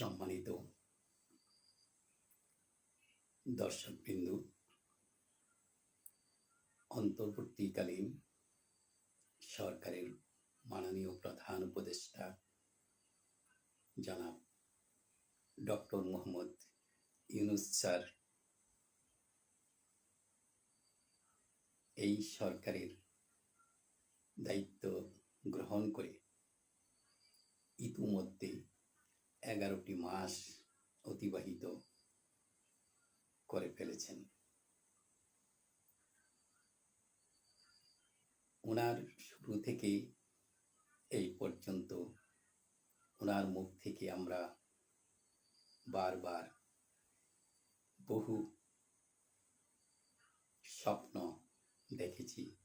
সম্মানিত দর্শকবিন্দু, অন্তর্বর্তীকালীন সরকারের মাননীয় প্রধান উপদেষ্টা জনাব ডক্টর মোহাম্মদ ইউনুস স্যার, এই সরকারের দায়িত্ব গ্রহণ করে ইতিমধ্যে এগারোটি মাস অতিবাহিত করে ফেলেছেন। ওনার শুরু থেকে এই পর্যন্ত ওনার মুখ থেকে আমরা বারবার বহু স্বপ্ন দেখেছি,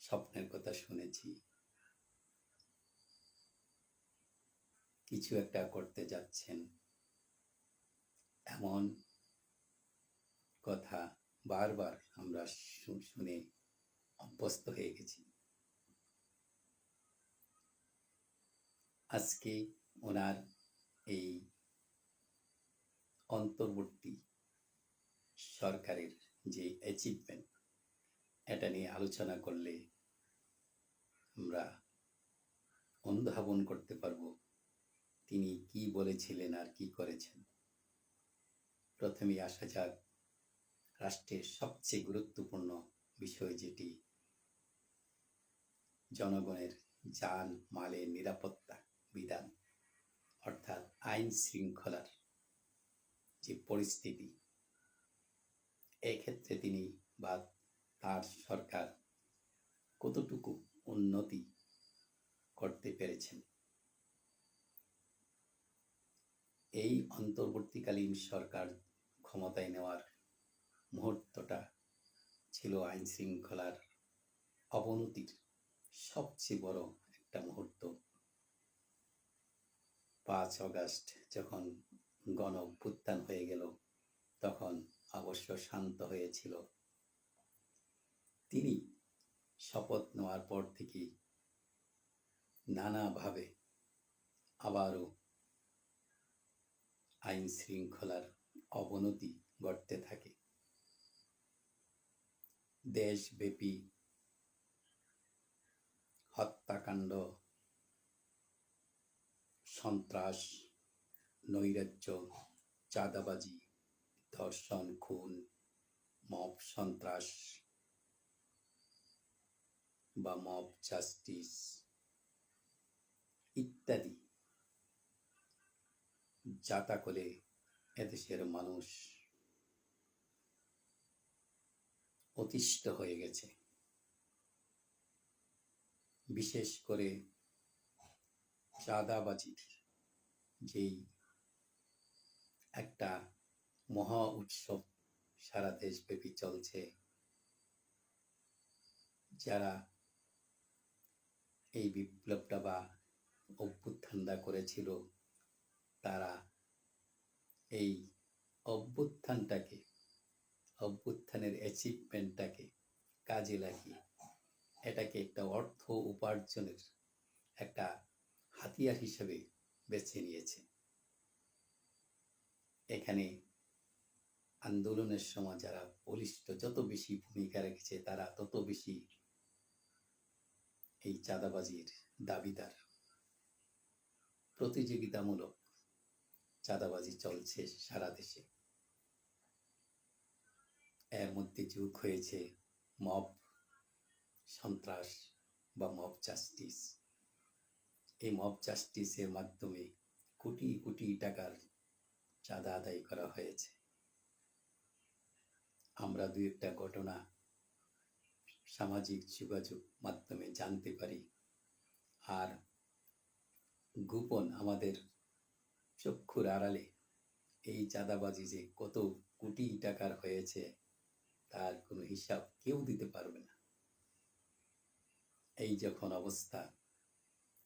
স্বপ্নের কথা শুনেছি। কিছু একটা করতে যাচ্ছেন। এমন কথা বারবার আমরা শুনে অভ্যস্ত হয়ে গেছি। আজকে ওনার এই অন্তর্বর্তী সরকারের যে অ্যাচিভমেন্ট এটা নিয়ে আলোচনা করলে আমরা অনুধাবন করতে পারব। তিনি কি বলেছিলেন আর কি করেছেন? প্রথমে আসা যাক রাষ্ট্রের সবচেয়ে গুরুত্বপূর্ণ বিষয় যেটি জনগণের যান মালের নিরাপত্তা বিধান, অর্থাৎ আইন শৃঙ্খলার যে পরিস্থিতি, এক্ষেত্রে তিনি বা তার সরকার কতটুকু উন্নতি করতে পেরেছেন? এই অন্তর্বর্তীকালীন সরকার ক্ষমতায় নেওয়ার মুহূর্তটা ছিল আইন শৃঙ্খলার অবনতির সবচেয়ে বড় একটা মুহূর্ত। পাঁচ অগাস্ট যখন গণ অভ্যুত্থান হয়ে গেল, তখন অবশ্য শান্ত হয়েছিল। তিনি শপথ নেওয়ার পর থেকে নানাভাবে আবারও আইন শৃঙ্খলার অবনতি ঘটতে থাকে। দেশব্যাপী হত্যাকাণ্ড, সন্ত্রাস, নৈরাজ্য, চাঁদাবাজি, ধর্ষণ, খুন, মব সন্ত্রাস বা মব জাস্টিস ইত্যাদি যাতা করে এদেশের মানুষ অতিষ্ঠ হয়ে গেছে। বিশেষ করে চাঁদাবাজির যেই একটা মহা উৎসব সারা দেশব্যাপী চলছে, যারা এই বিপ্লবটা বা অভ্যুত্থানটা করেছিল তারা এই অভ্যুত্থানটাকে, অভ্যুত্থানের অ্যাচিভমেন্টটাকে কাজে লাগিয়ে, এটাকে একটা অর্থ উপার্জনের একটা হাতিয়ার হিসেবে বেছে নিয়েছে। এখানে আন্দোলনের সময় যারা বলিষ্ঠ, যত বেশি ভূমিকা রেখেছে তারা তত বেশি এই চাঁদাবাজির দাবিদার। প্রতিযোগিতামূলক চাঁদাবাজি চলছে সারা দেশে। এর মধ্যে যুগ হয়েছে মব সন্ত্রাস বা মব জাস্টিস। এই মব জাস্টিসের মাধ্যমে কোটি কোটি টাকার চাঁদা আদায় করা হয়েছে। আমরা দু একটা ঘটনা সামাজিক যোগাযোগ মাধ্যমে জানতে পারি। আর গোপন আমাদের চক্ষুর আড়ালে। এই চাঁদাবাজি যে কত কোটি টাকার হয়েছে, তার কোনো হিসাব কেউ দিতে পারবে না। এই যখন অবস্থা,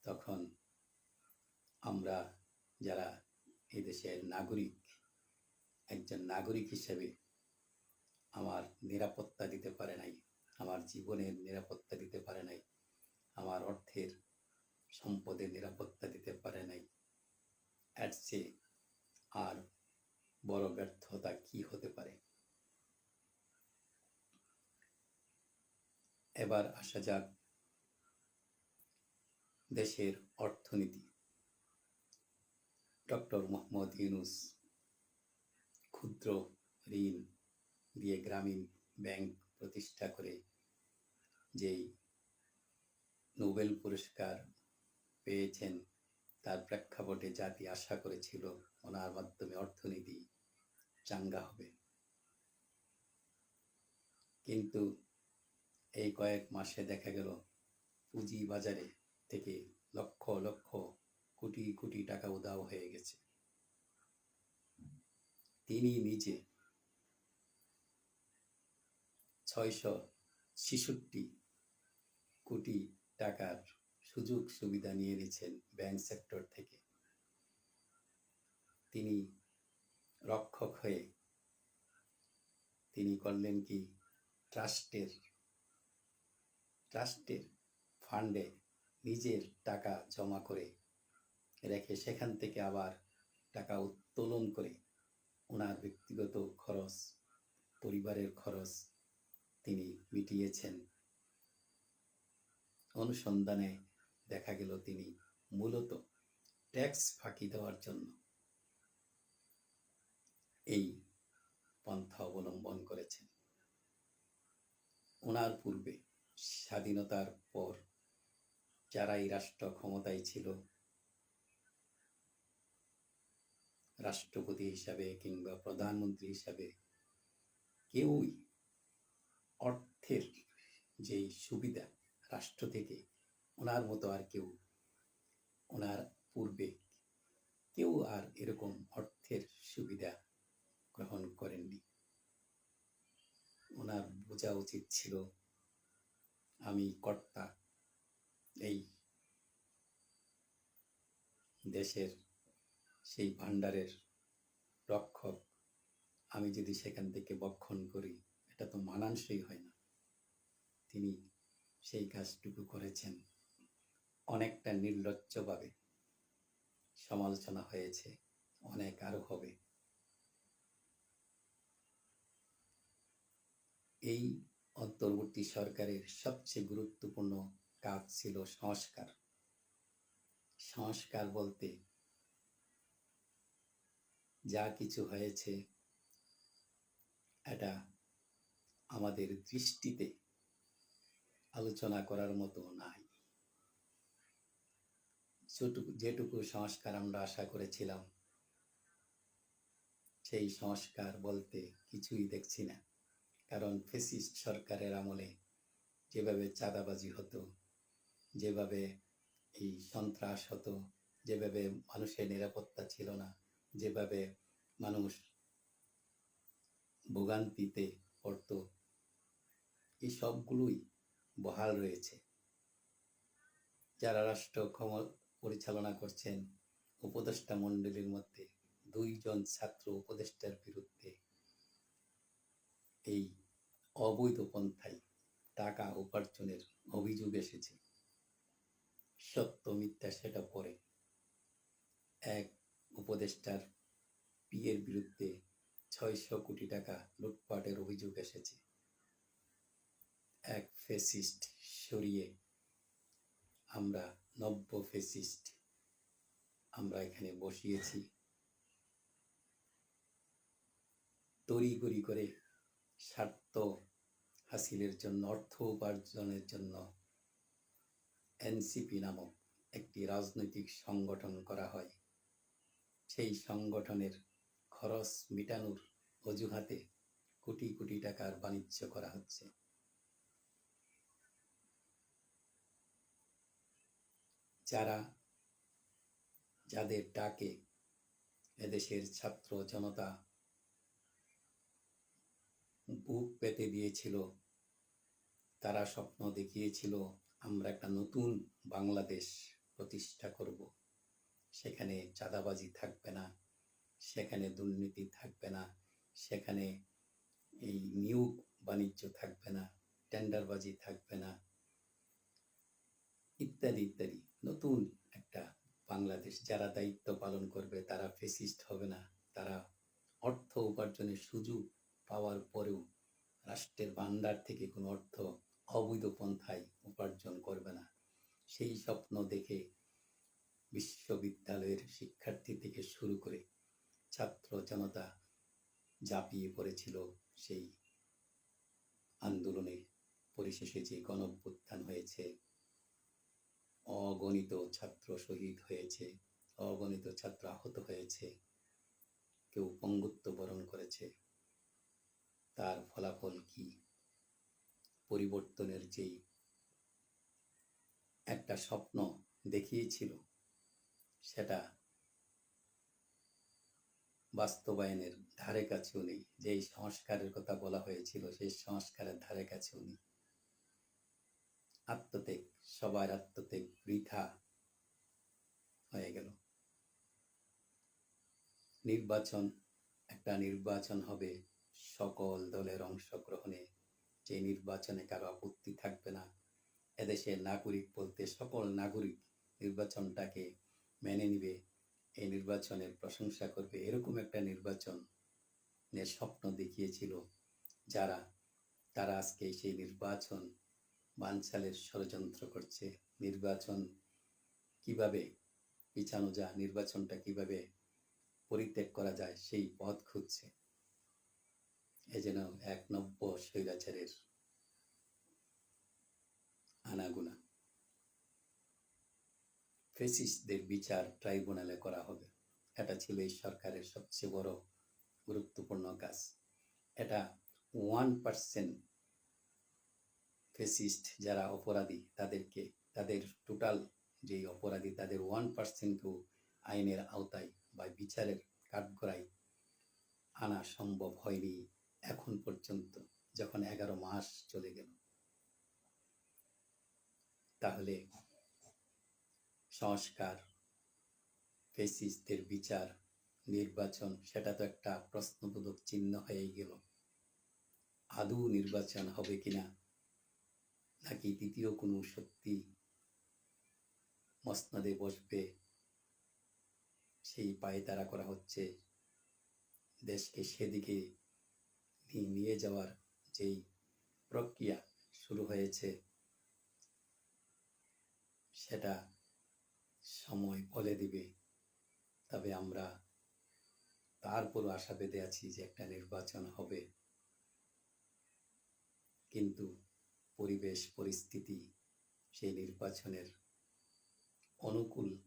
তখন আমরা যারা এই দেশের নাগরিক, একজন নাগরিক হিসেবে আমার নিরাপত্তা দিতে পারে নাই, আমার জীবনের নিরাপত্তা দিতে পারে নাই, আমার অর্থের সম্পদের নিরাপত্তা দিতে পারে নাই এর চেয়ে আর বড় ব্যর্থতা কি হতে পারে? এবার আসা যাক দেশের অর্থনীতি। ডক্টর মোহাম্মদ ইউনুস ক্ষুদ্র ঋণ দিয়ে গ্রামীণ ব্যাংক প্রতিষ্ঠা করে, যেই নোবেল পুরস্কার পেয়েছেন তার প্রেক্ষাপটে জাতি আশা করেছিল, ওনার মাধ্যমে অর্থনীতি চাঙ্গা হবে। কিন্তু এই কয়েক মাসে দেখা গেল পুঁজি বাজারে থেকে লক্ষ লক্ষ কোটি কোটি টাকা উধাও হয়ে গেছে। তিনি নিজে ছয়শো ছেষট্টি কোটি টাকার সুযোগ সুবিধা নিয়ে নিয়েছেন ব্যাংক সেক্টর থেকে। তিনি রক্ষক হয়ে তিনি করলেন কি? ট্রাস্টের ট্রাস্টের ফান্ডে নিজের টাকা জমা করে রেখে সেখান থেকে আবার টাকা উত্তোলন করে ওনার ব্যক্তিগত খরচ, পরিবারের খরচ তিনি মিটিয়েছেন। অনুসন্ধানে দেখা গেল তিনি মূলত ট্যাক্স ফাঁকি দেওয়ার জন্য। এই পন্থা অবলম্বন করেছেন। ওনার পূর্বে স্বাধীনতার পর যারাই রাষ্ট্র ক্ষমতায় ছিল, রাষ্ট্রপতি হিসাবে কিংবা প্রধানমন্ত্রী হিসাবে কেউই অর্থের যেই সুবিধা রাষ্ট্র থেকে ওনার মতো আর কেউ, ওনার পূর্বে কেউ আর এরকম অর্থের সুবিধা গ্রহণ করেননি। ওনার বোঝা উচিত ছিল, আমি কর্তা, এই দেশের সেই ভাণ্ডারের রক্ষক, আমি যদি সেখান থেকে বক্ষণ করি, এটা তো মানানসই হয় না। তিনি সেই কাজটুকু করেছেন। অনেকটা নির্লজ্জভাবে সমালোচনা হয়েছে, অনেক আরও হবে। এই অন্তর্বর্তী সরকারের সবচেয়ে গুরুত্বপূর্ণ কাজ ছিল সংস্কার। সংস্কার বলতে যা কিছু হয়েছে, এটা আমাদের দৃষ্টিতে আলোচনা করার মতো নাই। যেটুকু সংস্কার আমরা আশা করেছিলাম, সেই সংস্কার বলতে কিছুই দেখছি না। কারণ ফেসিস্ট সরকারের আমলে যেভাবে চাঁদাবাজি হতো, যেভাবে এই সন্ত্রাস হতো, যেভাবে মানুষের নিরাপত্তা ছিল না, যেভাবে মানুষ ভোগান্তিতে পড়তো এই সবগুলোই বহাল রয়েছে। যারা রাষ্ট্র ক্ষম পরিচালনা করছেন উপদেষ্টা মণ্ডলীর মধ্যে দুইজন ছাত্র উপদেষ্টার বিরুদ্ধে। এই অবৈধ পন্থায় টাকা উপার্জনের অভিযোগ এসেছে। সত্য মিথ্যা সেটা পরে এক উপদেষ্টার পিয়ের বিরুদ্ধে ছয়শো কোটি টাকা লুটপাটের অভিযোগ এসেছে। এক ফেসিস্ট সরিয়ে আমরা নব্য ফেসিস্ট আমরা এখানে বসিয়েছি। তড়িগড়ি করে স্বার্থ হাসিলের জন্য, অর্থ উপার্জনের জন্য এনসিপি নামক একটি রাজনৈতিক সংগঠন করা হয়। সেই সংগঠনের খরচ মিটানোর অজুহাতে কোটি কোটি টাকার বাণিজ্য করা হচ্ছে। যারা যাদের ডাকে এদেশের ছাত্র জনতা বুক পেতে দিয়েছিল, তারা স্বপ্ন দেখিয়েছিল, আমরা একটা নতুন বাংলাদেশ প্রতিষ্ঠা করব। সেখানে চাঁদাবাজি থাকবে না, সেখানে দুর্নীতি থাকবে না, সেখানে এই নিয়োগ বাণিজ্য থাকবে না, টেন্ডারবাজি থাকবে না, ইত্যাদি ইত্যাদি। নতুন একটা বাংলাদেশ যারা দায়িত্ব পালন করবে, তারা ফেসিস্ট হবে না। তারা অর্থ উপার্জনের সুযোগ পাওয়ার পরেও রাষ্ট্রের ভান্ডার থেকে কোনো অর্থ অবৈধ পন্থায় উপার্জন করবে না। সেই স্বপ্ন দেখে বিশ্ববিদ্যালয়ের শিক্ষার্থী থেকে শুরু করে ছাত্র জনতা ঝাঁপিয়ে পড়েছিল সেই আন্দোলনে পরিশেষে যে গণভ্যুত্থান হয়েছে। অগণিত ছাত্র শহীদ হয়েছে, অগণিত ছাত্র আহত হয়েছে, কেউ পঙ্গুত্ব বরণ করেছে। তার ফলাফল কি? পরিবর্তনের যেই একটা স্বপ্ন দেখিয়েছিল, সেটা বাস্তবায়নের ধারে কাছেও নেই। যেই সংস্কারের কথা বলা হয়েছিল, সেই সংস্কারের ধারে কাছেও নেই। আত্মত্যাগ, সবার আত্মত্যাগ বৃথা হয়ে গেল। নির্বাচন, একটা নির্বাচন হবে সকল দলের অংশগ্রহণে। যে নির্বাচনে কারও আপত্তি থাকবে না, এদেশের নাগরিক বলতে সকল নাগরিক নির্বাচনটাকে মেনে নিবে, এই নির্বাচনের প্রশংসা করবে। এরকম একটা নির্বাচন স্বপ্ন দেখিয়েছিল যারা, তারা আজকে সেই নির্বাচন বানচালের ষড়যন্ত্র করছে নির্বাচন কীভাবে? পিছানো যায় নির্বাচনটা কীভাবে পরিত্যাগ করা যায় সেই পথ খুঁজছে। এ যেন এক নব্য স্বৈরাচারের আনাগুনা। ফেসিস্টদের বিচার ট্রাইব্যুনালে করা হবে। এটা ছিল এই সরকারের সবচেয়ে বড় গুরুত্বপূর্ণ কাজ। এটা ওয়ান পার্সেন্ট ফেসিস্ট যারা অপরাধী, তাদেরকে, তাদের টোটাল যেই অপরাধী, তাদের ওয়ান পার্সেন্টকেও আইনের আওতায় বা বিচারের কাঠগড়ায় আনা সম্ভব হয়নি এখন পর্যন্ত, যখন এগারো মাস চলে গেল। তাহলে সংস্কার, ফেসিস্টদের বিচার, নির্বাচন, সেটা তো একটা প্রশ্নবোধক চিহ্ন হয়ে গেল। আদৌ নির্বাচন হবে কিনা? নাকি দ্বিতীয় কোনো শক্তি মসনদে বসবে? সেই পায়ে তারা করা হচ্ছে। দেশকে সেদিকে নিয়ে যাওয়ার যেই প্রক্রিয়া শুরু হয়েছে, সেটা সময় বলে দিবে। তবে আমরা তারপর আশা বেঁধে আছি যে একটা নির্বাচন হবে। কিন্তু পরিবেশ, পরিস্থিতি সেই নির্বাচনের অনুকূল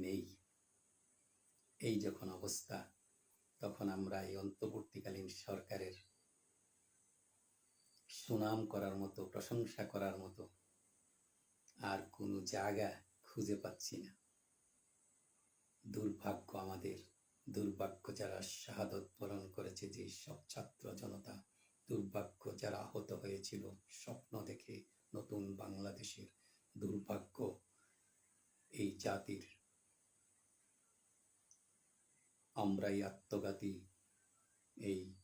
নেই। এই যখন অবস্থা, তখন আমরা এই অন্তর্বর্তীকালীন সরকারের সুনাম করার মতো, প্রশংসা করার মতো আর কোনো জায়গা খুঁজে পাচ্ছি না। দুর্ভাগ্য আমাদের, দুর্ভাগ্য যারা শাহাদত বরণ করেছে যে সব ছাত্র জনতা দুর্ভাগ্য যারা আহত হয়েছিল, স্বপ্ন দেখে নতুন বাংলাদেশের দুর্ভাগ্য এই জাতির। আমরাই আত্মঘাতী এই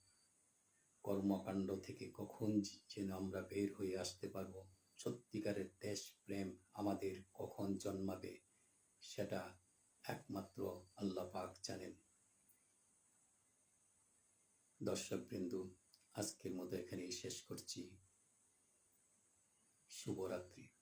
কর্মকাণ্ড থেকে কখন যেন আমরা বের হয়ে আসতে পারব? সত্যিকারের দেশ প্রেম আমাদের কখন জন্মাবে? সেটা একমাত্র আল্লাহ পাক জানেন। দর্শকবৃন্দ আজকের মতো এখানেই শেষ করছি। শুভরাত্রি।